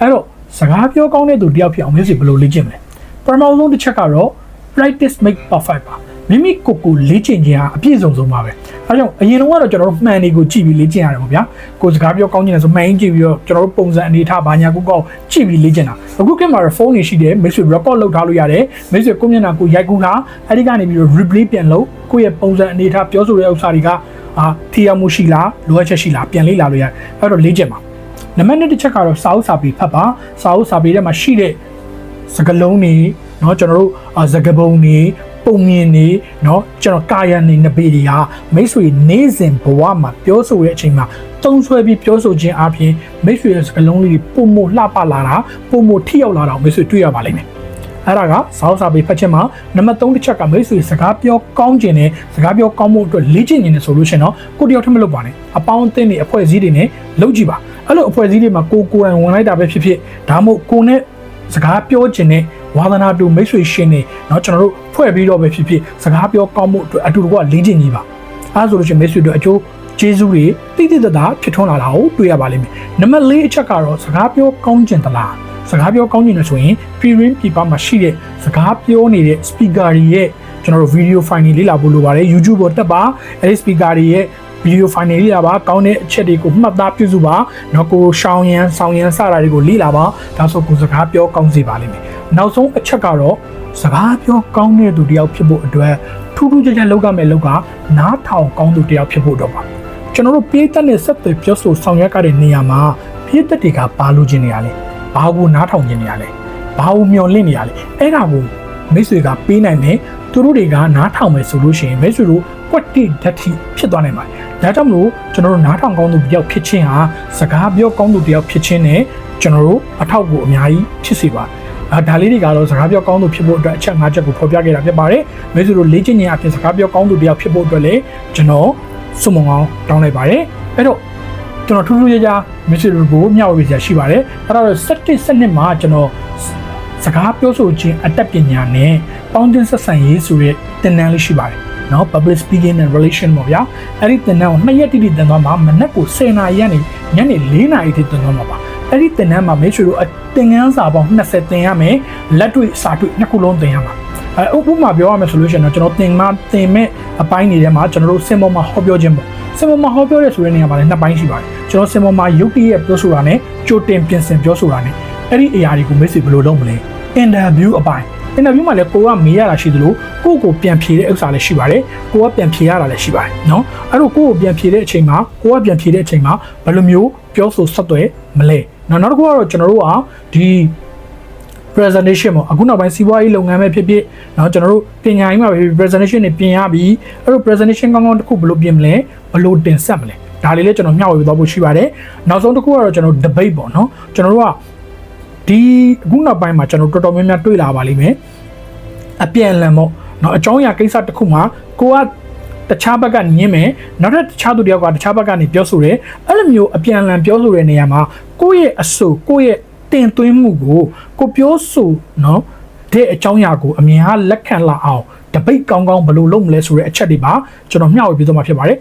အဲ့တော့စကားပြောကောင်းတဲ့သူတယောက်ဖြစ်အောင်မိတ်ဆွေဘယ်လိုလေ့ကျင့်မလဲပထမဆုံးတစ်ချက်ကတော့ practice make perfect ပါမိမိကိုယ်ကိုလေ့ကျင့်ခြင်းဟာအပြည့်စုံဆုံးပါပဲအဲကြောင့်အရင်တော့ကျွန်တော်တို့မှန်တွေကိုကြည့်ပြီးလေ့ကျင့်ရတယ်ပေါ့ဗျာကိုယ်စကားပြောကောင်းခြင်းလဲဆိုမှန်ရင်ကြည့်ပြီးတော့ကျွန်တော်တို့ပုံစံအနေထားဘာညာကိုကောက်ကြည့်ပြီးလေ့ကျင့်တာအခုခေတ်မှာဖုန်းတွေရှိတယ်မိတ်ဆွေ record လုပ်ထားလို့ရတယ်မိတ်ဆွေကိုယ့်မျက်နှာကိုရိုက်ကူးထားအဲ့ဒီကနေပြီးတော့ replay ပြန်လုပ်ကိုယ့်ရဲ့ပုံစံအနေထားပြောဆိုတဲ့ဥစ္စာတွေကအာထိရောက်မှုရှိလားလိုအပ်ချက်ရှိလားပြန်လေ့လာလို့ရတယ်အဲ့တော့လေ့ကျင့်ပါ နံပါတ်1တစ်ချက်ကတော့စာအုပ်စာပေဖတ်ပါစာအုပ်စာပေထဲမှာရှိတဲ့ စကလုံးတွေเนาะကျွန်တော်တို့အာစကပုံတွေပုံမြင်တွေเนาะကျွန်တော်ကာယံနေနဘေတွေဟာမိတ်ဆွေနေစဉ်ဘဝမှာပြောဆိုတဲ့အချိန်မှာတုံးဆွဲပြီးပြောဆိုခြင်းအပြင်မိတ်ဆွေရဲ့စကလုံးလေးတွေပုံမလှပလာတာပုံမထိရောက်လာတာကိုမိတ်ဆွေတွေ့ရပါလိမ့်မယ် အဲ့ဒါကစောက်စာပေဖတ်ချက်မှာနံပါတ်3တစ်ချက်ကမိတ်ဆွေစကားပြောကောင်းခြင်းနဲ့စကားပြောကောင်းမှုအတွက်လေ့ကျင့်ခြင်းနဲ့ဆိုလို့ရှိရင်တော့ကိုတယောက်ထက်မလုပ်ပါနဲ့အပေါင်းအသင်းတွေအဖွဲ့အစည်းတွေနဲ့လုပ်ကြည့်ပါအဲ့လိုအဖွဲ့အစည်းတွေမှာကိုကိုယ်တိုင်ဝင်လိုက်တာပဲဖြစ်ဖြစ်ဒါမှမဟုတ်ကိုနဲ့စကားပြောခြင်းနဲ့ဝါသနာတူမိတ်ဆွေရှင်နေเนาะကျွန်တော်တို့ဖွဲ့ပြီးတော့ပဲဖြစ်ဖြစ်စကားပြောကောင်းမှုအတွက်အတူတကွလေ့ကျင့်ကြီးပါအဲဆိုလို့ရှိရင်မိတ်ဆွေတို့အကျိုးကျေးဇူးတွေတိတိတတ်တာဖြစ်ထွန်းလာတာကိုတွေ့ရပါလိမ့်မယ်နံပါတ်၄အချက်ကတော့စကားပြောကောင်းခြင်းတလား စကားပြောကောင်းခြင်းလို့ဆိုရင် pre-rin ပြပမှာရှိတဲ့စကားပြောနေတဲ့ speaker တွေရဲ့ကျွန်တော်တို့ video file တွေလေ့လာဖို့လိုပါတယ် YouTube ပေါ်တက်ပါအဲဒီ speaker တွေရဲ့ video file တွေလေ့လာပါကောင်းတဲ့အချက်တွေကိုမှတ်သားပြုစုပါနော်ကိုရှောင်းရန်ဆောင်းရန်စတာတွေကိုလေ့လာပါဒါဆိုကိုစကားပြောကောင်းစေပါလိမ့်မယ်နောက်ဆုံးအချက်ကတော့စကားပြောကောင်းတဲ့သူတယောက်ဖြစ်ဖို့အတွက်ထူးထူးခြားခြားလုပ်ရမယ့်လုပ်ကနားထောင်ကောင်းသူတယောက်ဖြစ်ဖို့တော့ပါကျွန်တော်တို့ပြေးတက်တဲ့ဆက်သွယ်ပြောဆိုဆောင်ရွက်ကြတဲ့နေရာမှာပြေးတက်တွေကဘာလို့ခြင်းနေရလဲ ဘာကိုနားထောင်ခြင်းနေရလဲဘာကိုမျောလင့်နေရလဲအဲ့ဒါကိုမိတ်ဆွေကပေးနိုင်မယ်သူတို့တွေကနားထောင်မယ်ဆိုလို့ရှိရင်မိတ်ဆွေတို့ကွက်တိဓာတ်တိဖြစ်သွားနိုင်ပါတယ်ဒါကြောင့်မလို့ကျွန်တော်တို့နားထောင်ကောင်းသူတယောက်ဖြစ်ခြင်းဟာစကားပြောကောင်းသူတယောက်ဖြစ်ခြင်းနဲ့ကျွန်တော်တို့အထောက်ကိုအများကြီးဖြစ်စေပါတယ်အဲဒါလေးတွေကတော့စကားပြောကောင်းသူဖြစ်ဖို့အတွက်အချက်၅ချက်ကိုဖော်ပြခဲ့တာဖြစ်ပါတယ်။မိတ်ဆွေတို့လေ့ကျင့်ခြင်းအပြင်စကားပြောကောင်းသူတယောက်ဖြစ်ဖို့အတွက်လည်းကျွန်တော်စုံမုံအောင်တောင်းလိုက်ပါတယ်။အဲ့တော့ ကျွန်တော်ထူးထူးခြားခြားမိတ်ဆွေတို့ကိုမျှဝေပေးရရှိပါတယ်။အဲ့တော့7 7မှာကျွန်တော်စကားပြောဆိုခြင်းအတတ်ပညာနဲ့ပေါင်းတင်ဆက်ဆံရေးဆိုတဲ့သင်တန်းလေးရှိပါတယ်။နော် public speaking and relation ပေါ့ဗျာအဲ့ဒီသင်တန်းကိုနှစ်ရက်တိတိသင်သွားမှာမနက်ကို10နာရီကနေညနေ4နာရီထိသင်သွားမှာပါအဲ့ဒီသင်တန်းမှာမိတ်ဆွေတို့အသင်ခန်းစာပေါင်း20သင်ရမယ်လက်တွေ့စာတွေ့နှစ်ခုလုံးသင်ရမှာအဲဥပမာပြောရမယ်ဆိုလို့ရှိရင်တော့ကျွန်တော်သင်မှာသင်မဲ့အပိုင်းတွေထဲမှာကျွန်တော်တို့စင်ပေါ်မှာဟောပြောခြင်းပေါ့ စင်ပေါ်မှာဟောပြောရဲဆိုတဲ့နေရာမှာလည်းနှစ်ပိုင်းရှိပါတယ်ကျွန်တော်စင်ပေါ်မှာရုပ်တရက်ပြောဆိုတာနဲ့ကြိုတင်ပြင်ဆင်ပြောဆိုတာနဲ့အဲ့ဒီအရာတွေကိုမိတ်ဆွေဘယ်လိုလုပ်မလဲ interview အပိုင်း interview မှာလည်းကိုကမေးရတာရှိသလိုကိုကိုပြန်ဖြေတဲ့ဥစ္စာလည်းရှိပါတယ်ကိုကပြန်ဖြေရတာလည်းရှိပါတယ်เนาะအဲ့တော့ကိုကိုပြန်ဖြေတဲ့အချိန်မှာကိုကပြန်ဖြေတဲ့အချိန်မှာဘယ်လိုမျိုးပြောဆိုဆက်သွယ်မလဲနောက်နောက်တစ်ခုကတော့ကျွန်တော်တို့ကဒီ presentation ပေါ့အခုနောက်ပိုင်းစီးပွားရေးလုပ်ငန်းပဲဖြစ်ဖြစ်เนาะကျွန်တော်တို့ပညာရေးမှာပဲဖြစ်ဖြစ် presentation တွေပြင်ရပြီအဲ့တော့ presentation ကောင်းကောင်းတစ်ခုဘယ်လိုပြင်မလဲဘယ်လိုတင်ဆက်မလဲဒါလေးလည်းကျွန်တော်မျှဝေသွားဖို့ရှိပါတယ်နောက်ဆုံးတစ်ခုကတော့ကျွန်တော် debate ပေါ့เนาะကျွန်တော်တို့ကဒီအခုနောက်ပိုင်းမှာကျွန်တော်တော်တော်များများတွေ့လာပါလိမ့်မယ်အပြန်အလှန်ပေါ့เนาะအကြောင်းအရာကိစ္စတစ်ခုမှာကိုကတခြားဘက်ကညင်းမယ်နောက်ထပ်တခြားသူတယောက်ကတခြားဘက်ကနေပြောဆိုတယ်အဲ့လိုမျိုးအပြန်အလှန်ပြောဆိုတဲ့နေရာမှာကိုယ့်ရဲ့အဆိုကိုယ့်ရဲ့ တင်သွင်းမှုကိုကိုပြောဆိုနော်တဲ့အကြောင်းအရာကိုအမြင်အားလက်ခံလာအောင်တပိတ်ကောင်းကောင်းဘယ်လိုလုပ်မလဲဆိုတဲ့အချက်တွေပါကျွန်တော်မျှဝေပေးသွားမှာဖြစ်ပါတယ်